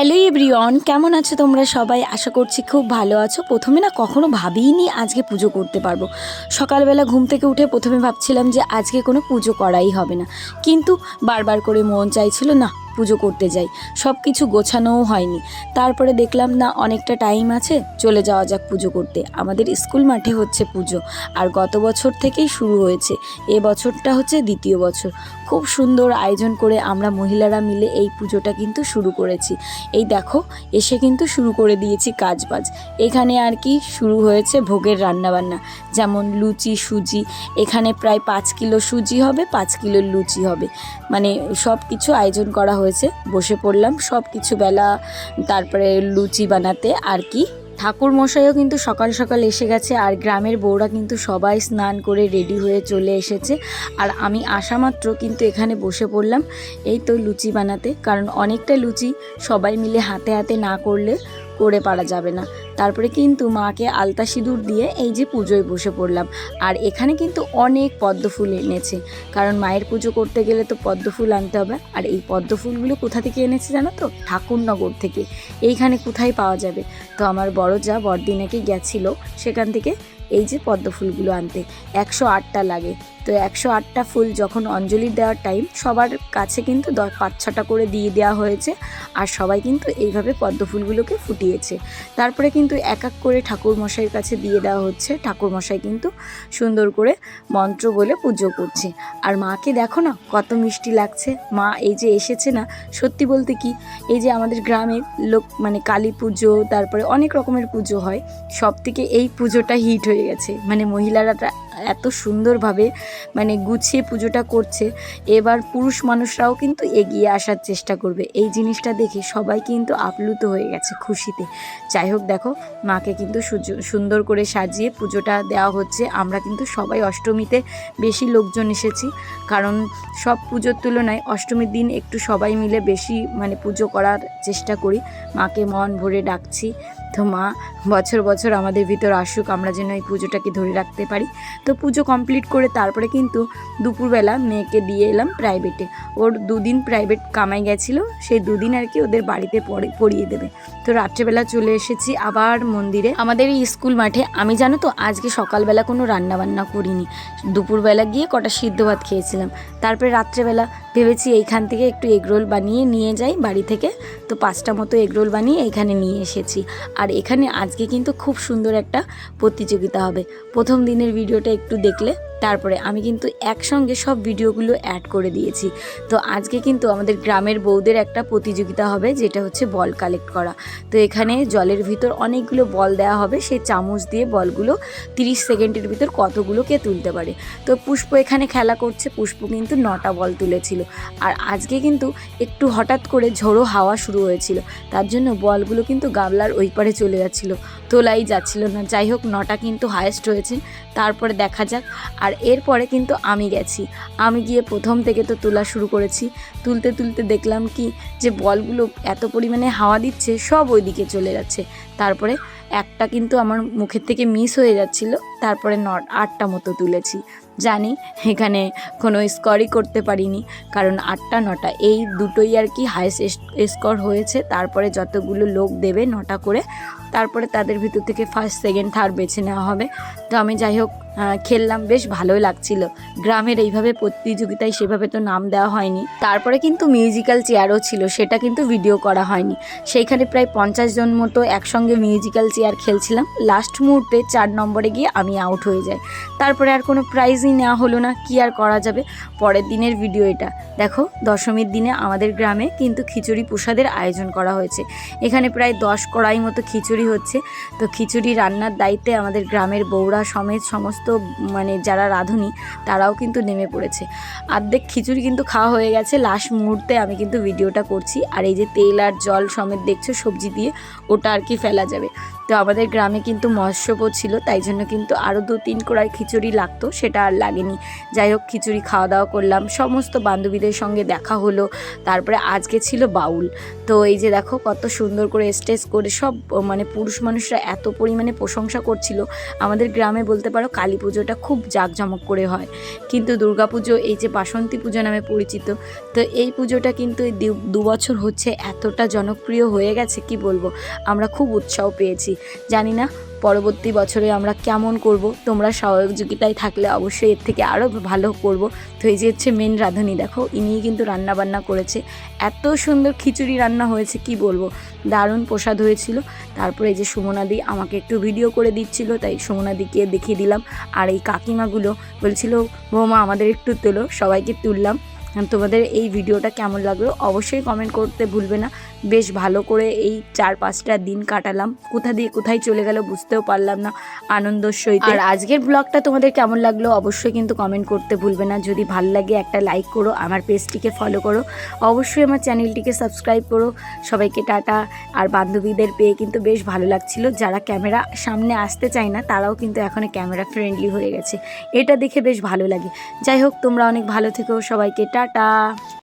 Hello everyone, কেমন আছো তোমরা সবাই? আশা করছি খুব ভালো আছো। প্রথমে না কখনো ভাবিনি আজকে পুজো করতে পারব। সকালবেলা ঘুম থেকে উঠে প্রথমে ভাবছিলাম যে আজকে কোনো পুজো করাই হবে না। কিন্তু বারবার করে মন চাইছিল না পুজো করতে যাই। সব কিছু গোছানোও হয়নি। তারপরে দেখলাম, না, অনেকটা টাইম আছে, চলে যাওয়া যাক পুজো করতে। আমাদের স্কুল মাঠে হচ্ছে পুজো, আর গত বছর থেকেই শুরু হয়েছে। এ বছরটা হচ্ছে দ্বিতীয় বছর। খুব সুন্দর আয়োজন করে আমরা মহিলারা মিলে এই পুজোটা কিন্তু শুরু করেছি। এই দেখো, এসে কিন্তু শুরু করে দিয়েছি কাজ বাজ এখানে আর কি শুরু হয়েছে ভোগের রান্নাবান্না। যেমন লুচি, সুজি, এখানে প্রায় পাঁচ কিলো সুজি হবে, পাঁচ কিলো লুচি হবে। মানে সব কিছু আয়োজন করা হয়েছে। বসে পড়লাম সব কিছু বেলা, তারপরে লুচি বানাতে আর কি। ঠাকুর মশাইও কিন্তু সকাল সকাল এসে গেছে আর গ্রামের বউরা কিন্তু সবাই স্নান করে রেডি হয়ে চলে এসেছে। আর আমি আসা মাত্র কিন্তু এখানে বসে পড়লাম। এই তো লুচি বানাতে। কারণ অনেকটা লুচি সবাই মিলে হাতে হাতে না করলে করে পারা যাবে না। তারপরে কিন্তু মাকে আলতা সিঁদুর দিয়ে এই যে পুজোয় বসে পড়লাম। আর এখানে কিন্তু অনেক পদ্ম ফুল এনেছে। কারণ মায়ের পুজো করতে গেলে তো পদ্ম ফুল আনতে হবে। আর এই পদ্ম ফুলগুলো কোথা থেকে এনেছে জানো তো? ঠাকুরনগর থেকে। এইখানে কোথায় পাওয়া যাবে? তো আমার বড় যা বড়দিনাকে গেছিল সেখান থেকে এই যে পদ্ম ফুলগুলো আনতে। একশো আটটা লাগে। তো একশো আটটা ফুল যখন অঞ্জলি দেওয়ার টাইম সবার কাছে কিন্তু পাঁচ ছটা করে দিয়ে দেওয়া হয়েছে। আর সবাই কিন্তু এইভাবে পদ্ম ফুলগুলোকে ফুটিয়েছে। তারপরে কিন্তু এক এক করে ঠাকুর মশাইয়ের কাছে দিয়ে দেওয়া হচ্ছে। ঠাকুর মশাই কিন্তু সুন্দর করে মন্ত্র বলে পুজো করছে। আর মাকে দেখো না, কত মিষ্টি লাগছে। মা এই যে এসেছে না, সত্যি বলতে কি, এই যে আমাদের গ্রামের লোক মানে কালী পুজো, তারপরে অনেক রকমের পুজো হয় সব থেকে এই পুজোটা হিট হয়ে গেছে। মানে মহিলারা এত সুন্দরভাবে মানে গুছিয়ে পুজোটা করছে। এবার পুরুষ মানুষরাও কিন্তু এগিয়ে আসার চেষ্টা করবে। এই জিনিসটা দেখে সবাই কিন্তু আপ্লুত হয়ে গেছে খুশিতে। যাই হোক দেখো, মাকে কিন্তু সুন্দর করে সাজিয়ে পুজোটা দেওয়া হচ্ছে। আমরা কিন্তু সবাই অষ্টমীতে বেশি লোকজন এসেছি। কারণ সব পুজোর তুলনায় অষ্টমীর দিন একটু সবাই মিলে বেশি মানে পুজো করার চেষ্টা করি। মাকে মন ভরে ডাকছি। তো মা, বছর বছর আমাদের ভিতর আসুক, আমরা যেন এই পুজোটাকে ধরে রাখতে পারি। তো পুজো কমপ্লিট করে তারপরে কিন্তু দুপুরবেলা মেয়েকে দিয়ে এলাম প্রাইভেটে ওর দুদিন প্রাইভেট কামাই গেছিল, সেই দুদিন আর কি ওদের বাড়িতে পড়ে, পড়িয়ে দেবে। তো রাত্রেবেলা চলে এসেছি আবার মন্দিরে। আমাদের এই স্কুল মাঠে, আমি জানো তো, আজকে সকালবেলা কোনো রান্না বান্না করিনি। দুপুরবেলা গিয়ে কটা সিদ্ধ ভাত খেয়েছিলাম। তারপরে রাত্রেবেলা ভেবেছি এইখান থেকে একটু এগরোল বানিয়ে নিয়ে যাই বাড়ি থেকে। তো পাঁচটা মতো এগরোল বানিয়ে এখানে নিয়ে এসেছি। আর এখানে আজকে কিন্তু খুব সুন্দর একটা প্রতিযোগিতা হবে। প্রথম দিনের ভিডিওটা একটু দেখলে তারপরে আমি কিন্তু একসঙ্গে সব ভিডিওগুলো অ্যাড করে দিয়েছি। তো আজকে কিন্তু আমাদের গ্রামের বউদের একটা প্রতিযোগিতা হবে, যেটা হচ্ছে বল কালেক্ট করা। তো এখানে জলের ভিতর অনেকগুলো বল দেওয়া হবে সেই চামচ দিয়ে বলগুলো তিরিশ সেকেন্ডের ভিতর কতগুলো কে তুলতে পারে। তো পুষ্প এখানে খেলা করছে, পুষ্প কিন্তু নটা বল তুলেছিল। আর আজকে কিন্তু একটু হঠাৎ করে ঝোড়ো হাওয়া শুরু হয়েছিল, তার জন্য বলগুলো কিন্তু গাবলার ওই পারে চলে যাচ্ছিল, তোলাই যাচ্ছিল না। যাই হোক, নটা কিন্তু হায়েস্ট হয়েছে, তারপরে দেখা যাক। আর এরপরে কিন্তু আমি গেছি। আমি গিয়ে প্রথম থেকে তো তোলা শুরু করেছি। তুলতে তুলতে দেখলাম কি যে বলগুলো এত পরিমাণে হাওয়া দিচ্ছে, সব ওইদিকে চলে যাচ্ছে। তারপরে একটা কিন্তু আমার মুখের থেকে মিস হয়ে যাচ্ছিল। তারপরে ন আটটা মতো তুলেছি। জানি এখানে কোনো স্কোরই করতে পারিনি, কারণ আটটা, নটা, এই দুটোই আর কি হাইস্ট স্কোর হয়েছে। তারপরে যতগুলো লোক দেবে নটা করে, তারপরে তাদের ভিতর থেকে ফার্স্ট সেকেন্ড থার্ড বেছে নেওয়া হবে। তো আমি যাই হোক খেললাম, বেশ ভালোই লাগছিল। গ্রামের এইভাবে প্রতিযোগিতায় সেভাবে তো নাম দেওয়া হয়নি। তারপরে কিন্তু মিউজিক্যাল চেয়ারও ছিল, সেটা কিন্তু ভিডিও করা হয়নি। সেইখানে প্রায় পঞ্চাশ জন মতো একসঙ্গে মিউজিক্যাল চেয়ার খেলছিলাম। লাস্ট মুহূর্তে চার নম্বরে গিয়ে আমি আউট হয়ে যাই। তারপরে আর কোনো প্রাইজই নেওয়া হলো না, কি আর করা যাবে? পরের দিনের ভিডিও এটা। দেখো, দশমীর দিনে আমাদের গ্রামে কিন্তু খিচুড়ি প্রসাদের আয়োজন করা হয়েছে। এখানে প্রায় দশ কড়াই মতো খিচুড়ি হচ্ছে। তো খিচুড়ি রান্নার দায়িত্বে আমাদের গ্রামের বউরা সমেত সমস্ত মানে যারা রাঁধুনি, তারাও কিন্তু নেমে পড়েছে। আর্ধেক খিচুড়ি কিন্তু খাওয়া হয়ে গেছে। লাস্ট মুহূর্তে আমি কিন্তু ভিডিওটা করছি। আর এই যে তেল আর জল সমেত দেখছ সবজি দিয়ে, ওটা আর কি ফেলা যাবে। তো আমাদের গ্রামে কিন্তু মৎস্যপও ছিল, তাই জন্য কিন্তু আরও দু তিন কড়াই খিচুড়ি লাগতো, সেটা আর লাগেনি। যাই হোক, খিচুড়ি খাওয়া দাওয়া করলাম, সমস্ত বান্ধবীদের সঙ্গে দেখা হলো, তারপরে আজকে ছিল বাউল। তো এই যে দেখো, কত সুন্দর করে স্টেজ করে সব মানে পুরুষ মানুষরা এত পরিমাণে প্রশংসা করছিল, আমাদের গ্রামে বলতে পারো কালী পুজোটা খুব জাঁকজমক করে হয়। কিন্তু দুর্গাপুজো এই যে বাসন্তী পুজো নামে পরিচিত, তো এই পুজোটা কিন্তু দু বছর হচ্ছে এতটা জনপ্রিয় হয়ে গেছে, কি বলব? আমরা খুব উৎসাহ পেয়েছি। জানি না পরবর্তী বছরে আমরা কেমন করব, তোমরা সহযোগিতায় থাকলে অবশ্যই এর থেকে আরও ভালো করব। তো এই যে হচ্ছে মেন রাঁধুনি, দেখো, ইনিই কিন্তু রান্না বান্না করেছে। এত সুন্দর খিচুড়ি রান্না হয়েছে, কি বলব? দারুণ প্রসাদ হয়েছিল। তারপরে এই যে সুমনাদি আমাকে একটু ভিডিও করে দিচ্ছিল, তাই সুমনাদিকে দেখিয়ে দিলাম। আর এই কাকিমাগুলো বলছিল, বৌমা, আমাদের একটু তোলো, সবাইকে তুললাম। তোমাদের এই ভিডিওটা কেমন লাগল অবশ্যই কমেন্ট করতে ভুলবে না। বেশ ভালো করে এই চার পাঁচটা দিন কাটালাম। কোথা দিয়ে কোথায় চলে গেল বুঝতেও পারলাম না আনন্দর সহিত। আর আজকের ব্লগটা তোমাদের কেমন লাগল অবশ্যই কিন্তু কমেন্ট করতে ভুলবে না। যদি ভালো লাগে একটা লাইক করো, আমার পেজটিকে ফলো করো। অবশ্যই আমার চ্যানেলটিকে সাবস্ক্রাইব করো। সবাইকে টাটা। আর বান্ধবীদের পেয়ে কিন্তু বেশ ভালো লাগছিল। যারা ক্যামেরা সামনে আসতে চায় না, তারাও কিন্তু এখন ক্যামেরা ফ্রেন্ডলি হয়ে গেছে। এটা দেখে বেশ ভালো লাগে। যাই হোক, তোমরা অনেক ভালো থেকো। সবাইকে টাটা